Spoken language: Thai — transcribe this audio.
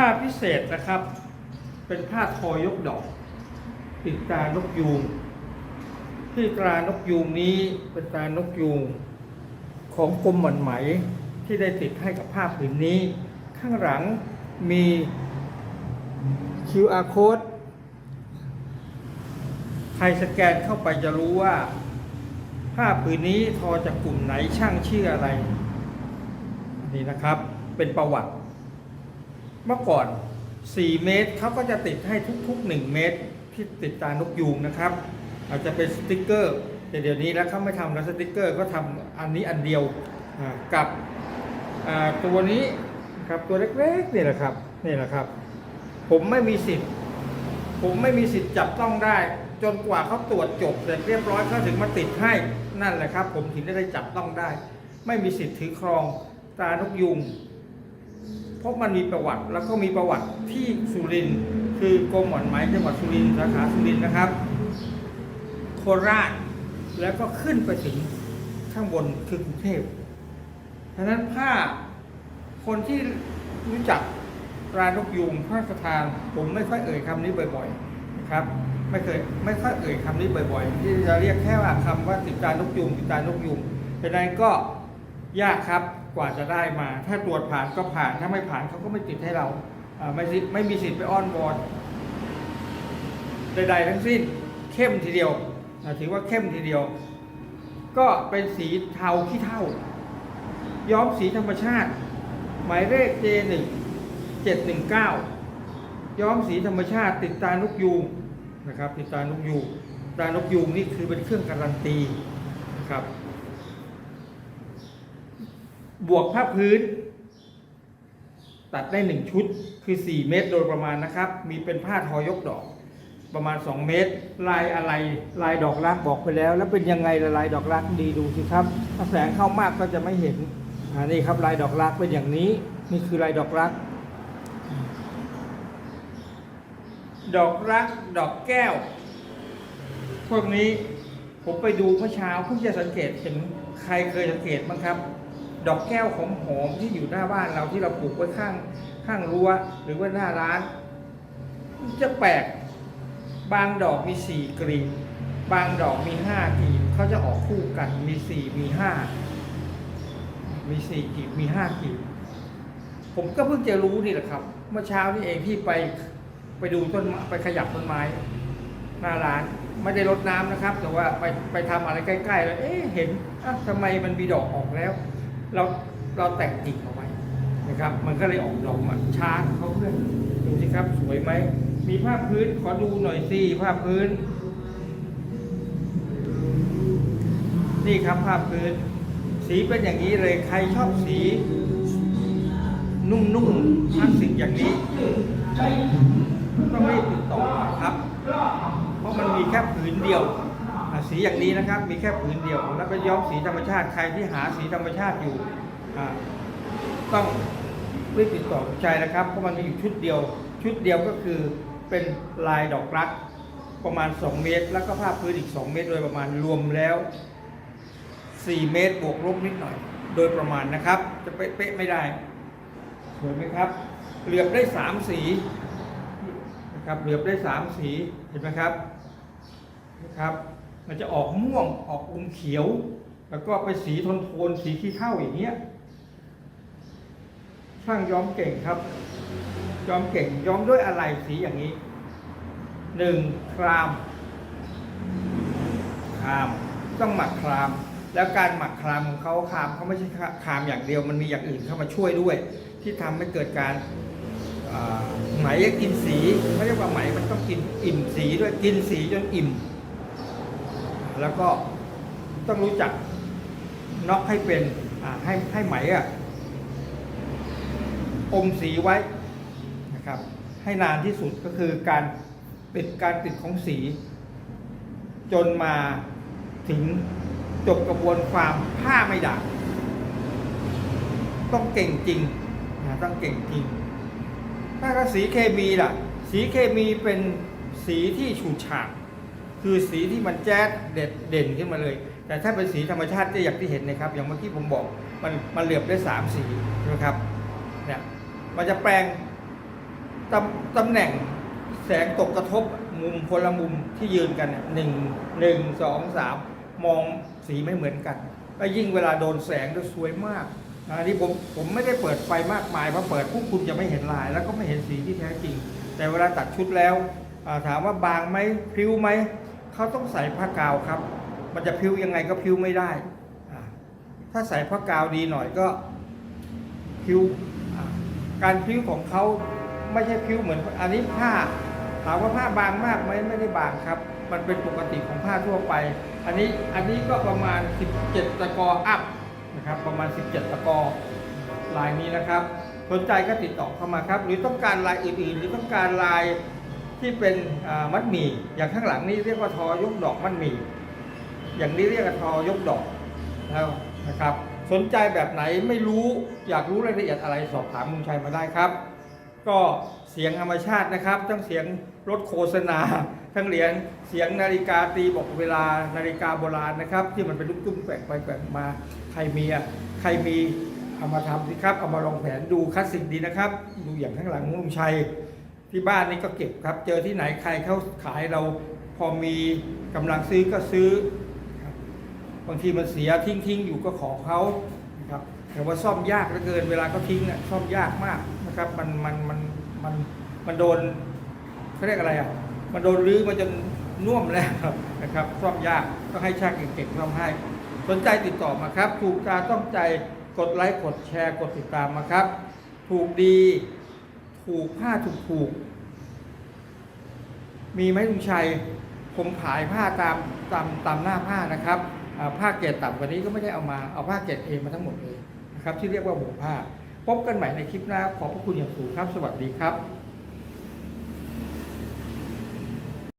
ผ้าพิเศษนะครับ เป็นผ้าทอยกดอกติดตานกยูงที่ตรานกยูงนี้เป็นตรานกยูงของกรมหมันไหมที่ได้ติดให้กับผ้าผืนนี้ ข้างหลังมี QR code ใครสแกนเข้าไปจะรู้ว่า ผ้าผืนนี้ทอจากกลุ่มไหนช่างชื่ออะไร นี่นะครับเป็นประวัติ เมื่อก่อน 4 เมตรเขาก็จะติดให้ทุก ๆ 1 เมตร ที่ติดตานกยูงนะครับ อาจจะเป็นสติกเกอร์ แต่เดี๋ยวนี้แล้วเขาไม่ทำแล้วสติกเกอร์ก็ทำอันนี้อันเดียวกับตัวนี้ครับตัวเล็กๆนี่แหละครับนี่แหละครับ ผมไม่มีสิทธิ์ผมไม่มีสิทธิ์จับต้องได้ จนกว่าเขาตรวจจบเสร็จเรียบร้อยเขาถึงมาติดให้นั่นแหละครับ ผมถึงได้จับต้องได้ ไม่มีสิทธิ์ถือครองตานกยูง เพราะมันมีประวัติแล้วก็มีประวัติที่สุรินทร์คือกรมหมอนไหมจังหวัดสุรินทร์สาขาสุรินทร์นะครับ โคราชแล้วก็ขึ้นไปถึงข้างบนคือกรุงเทพฉะนั้นผ้าคนที่รู้จักรานกยูงพระราชทานผมไม่ค่อยเอ่ยคำนี้บ่อยๆนะครับ ไม่เคยไม่ค่อยเอ่ยคำนี้บ่อยๆ ที่จะเรียกแค่ว่าคำว่าติดตานกยูงติดตานกยูงฉะนั้นก็ยากครับ กว่าจะได้มา ถ้าตรวจผ่านก็ผ่านถ้าไม่ผ่านเขาก็ไม่ติดให้เราไม่ไม่มีสิทธิ์ไปอ้อนวอนใดๆทั้งสิ้นเข้มทีเดียวถือว่าเข้มทีเดียว ก็เป็นสีเทาขี้เท่า ย้อมสีธรรมชาติ หมายเลข J1 719 ย้อมสีธรรมชาติ ติดตานกยูงนะครับ ติดตานกยูงตานกยูงนี่คือเป็นเครื่องการันตีนะครับ บวกผ้าพื้น ตัดได้หนึ่งชุดคือ 4 เมตรโดยประมาณนะครับ มีเป็นผ้าทอยกดอก ประมาณ 2 เมตร ลายอะไรลายดอกรักบอกไปแล้ว แล้วเป็นยังไงละลายดอกรักดีดูสิครับถ้าแสงเข้ามากก็จะไม่เห็นอ่านี่ครับลายดอกรักเป็นอย่างนี้ นี่คือลายดอกรัก ดอกรักดอกแก้ว พวกนี้ผมไปดูเมื่อเช้าเพิ่งจะสังเกตเห็นใครเคยสังเกตบ้างครับ ดอกแก้วหอมๆที่อยู่หน้าบ้านเราที่เราปลูกไว้ข้างข้างรั้วหรือว่าหน้าร้าน จะแปลกบางดอกมีสี่กลีบบางดอกมีห้ากลีบเขาจะออกคู่กันมีสี่มีห้ามีสี่กลีบมีห้ากลีบผมก็เพิ่งจะรู้นี่แหละครับ เมื่อเช้านี่เองที่ไปไปดูต้นไปขยับต้นไม้หน้าร้านไม่ได้รดน้ำนะครับ แต่ว่าไปไปทำอะไรใกล้ๆแล้วเอ๊ะเห็นอะทำไมมันมีดอกออกแล้ว เราเราแต่งกิ่งเอาไว้นะครับ มันก็เลยออกดอกมาช้าของเขาเพื่อนดูสิครับสวยไหม มีผ้าพื้นขอดูหน่อยสิผ้าพื้น นี่ครับผ้าพื้น สีเป็นอย่างนี้เลยใครชอบสี นุ่มๆคลาสสิกอย่างนี้ต้องรีบติดต่อครับ เพราะมันมีแค่ผืนเดียว สีอย่างนี้นะครับ มีแค่ผืนเดียว แล้วก็ย้อมสีธรรมชาติใครที่หาสีธรรมชาติอยู่ต้องรีบติดต่อคุณชายนะครับเพราะมันมีอยู่ชุดเดียว ชุดเดียวก็คือเป็นลายดอกรักประมาณ 2 เมตร แล้วก็ผ้าพื้นอีก 2 เมตร โดยประมาณรวมแล้ว 4 เมตรบวกลบนิดหน่อย โดยประมาณนะครับ จะเป๊ะไม่ได้สวยไหมครับ เหลือบได้ 3 สีนะครับเหลือบได้ 3 สีเห็นไหมครับนะครับ มันจะออกม่วงออกอมเขียว แล้วก็ไปสีโทนโทนสีขี้เท่าอย่างเงี้ยช่างย้อมเก่งครับย้อมเก่งย้อมด้วยอะไรสีอย่างนี้หนึ่งครามครามต้องหมักคราม แล้วการหมักครามของเขาครามเขาไม่ใช่ครามอย่างเดียวมันมีอย่างอื่นเข้ามาช่วยด้วย ที่ทำให้เกิดการไหมกินสีไม่ใช่ว่าไหมมันต้องกินอิ่มสีด้วยกินสีจนอิ่ม แล้วก็ต้องรู้จักน็อกให้เป็นให้ให้ไหมอะอมสีไว้นะครับ ให้นานที่สุดก็คือการติดการติดของสี จนมาถึงจบกระบวนความผ้าไม่ด่างต้องเก่งจริงนะต้องเก่งจริง ถ้าก็สีเคมีล่ะ สีเคมีเป็นสีที่ฉูดฉาด คือสีที่มันแจ๊ดเด็ดเด่นขึ้นมาเลย แต่ถ้าเป็นสีธรรมชาติก็อย่างที่เห็นนะครับ อย่างเมื่อกี้ผมบอกมันมันเหลือบได้สามสีใช่ไหมครับเนี่ยมันจะแปลงตำตำแหน่งแสงตกกระทบมุมคนละมุมที่ยืนกันเนี่ยหนึ่งหนึ่งสองสามมองสีไม่เหมือนกันแล้วยิ่งเวลาโดนแสงจะสวยมากอันนี้ผมผมไม่ได้เปิดไฟมากมายเพราะเปิดพวกคุณจะไม่เห็นลาย แล้วก็ไม่เห็นสีที่แท้จริง แต่เวลาตัดชุดแล้วถามว่าบางไหมพริ้วไหม เขาต้องใส่ผ้ากาวครับ มันจะพิ้วยังไงก็พิ้วไม่ได้ ถ้าใส่ผ้ากาวดีหน่อยก็พิ้วการพิ้วของเขาไม่ใช่พิ้วเหมือนอันนี้ผ้าถามว่าผ้าบางมากไหมไม่ได้บางครับ มันเป็นปกติของผ้าทั่วไป อันนี้อันนี้ก็ประมาณ 17 ตะกออัพนะครับประมาณ 17 ตะกอลายนี้นะครับ สนใจก็ติดต่อเข้ามาครับ หรือต้องการลายอื่นๆ หรือต้องการลาย ที่เป็นมัดหมี่อย่างข้างหลังนี้เรียกว่าทอยกดอกมัดหมี่อย่างนี้เรียกว่าทอยกดอกแล้วนะครับ สนใจแบบไหนไม่รู้อยากรู้รายละเอียดอะไรสอบถามลุงชัยมาได้ครับ ก็เสียงธรรมชาตินะครับ ทั้งเสียงรถโฆษณา ทั้งเหรียญเสียงนาฬิกาตีบอกเวลานาฬิกาโบราณนะครับ ที่มันเป็นลุกตุ้มแกว่งไปแกว่งมาใครมีอะใครมีเอามาทำสิครับ เอามาลองแผนดูคลาสสิกดีนะครับ ดูอย่างข้างหลังของลุงชัย ที่บ้านนี่ก็เก็บครับ เจอที่ไหนใครเขาขายเราพอมีกำลังซื้อก็ซื้อบางทีมันเสียทิ้งทิ้งๆอยู่ก็ขอเขานะครับแต่ว่าซ่อมยากเหลือเกินเวลาเขาทิ้งอะซ่อมยากมากนะครับมันมันมันมันมันโดนเขาเรียกอะไรอะมันโดนรื้อมาจนน่วมแล้วนะครับซ่อมยากต้องให้ช่างเก่งๆซ่อมให้ สนใจติดต่อมาครับ ถูกตาต้องใจกดไลค์กดแชร์กดติดตามมาครับ ถูกดี ผูกผ้าถูกผูก มีไหมลุงชัย ผมขายผ้าตามตามตามหน้าผ้านะครับผ้าเกรดต่ำกว่านี้ก็ไม่ได้เอามาเอาผ้าเกรดเอมาทั้งหมดเลยนะครับ ที่เรียกว่าหมูผ้า พบกันใหม่ในคลิปหน้าขอบพระคุณอย่างสูงครับ สวัสดีครับ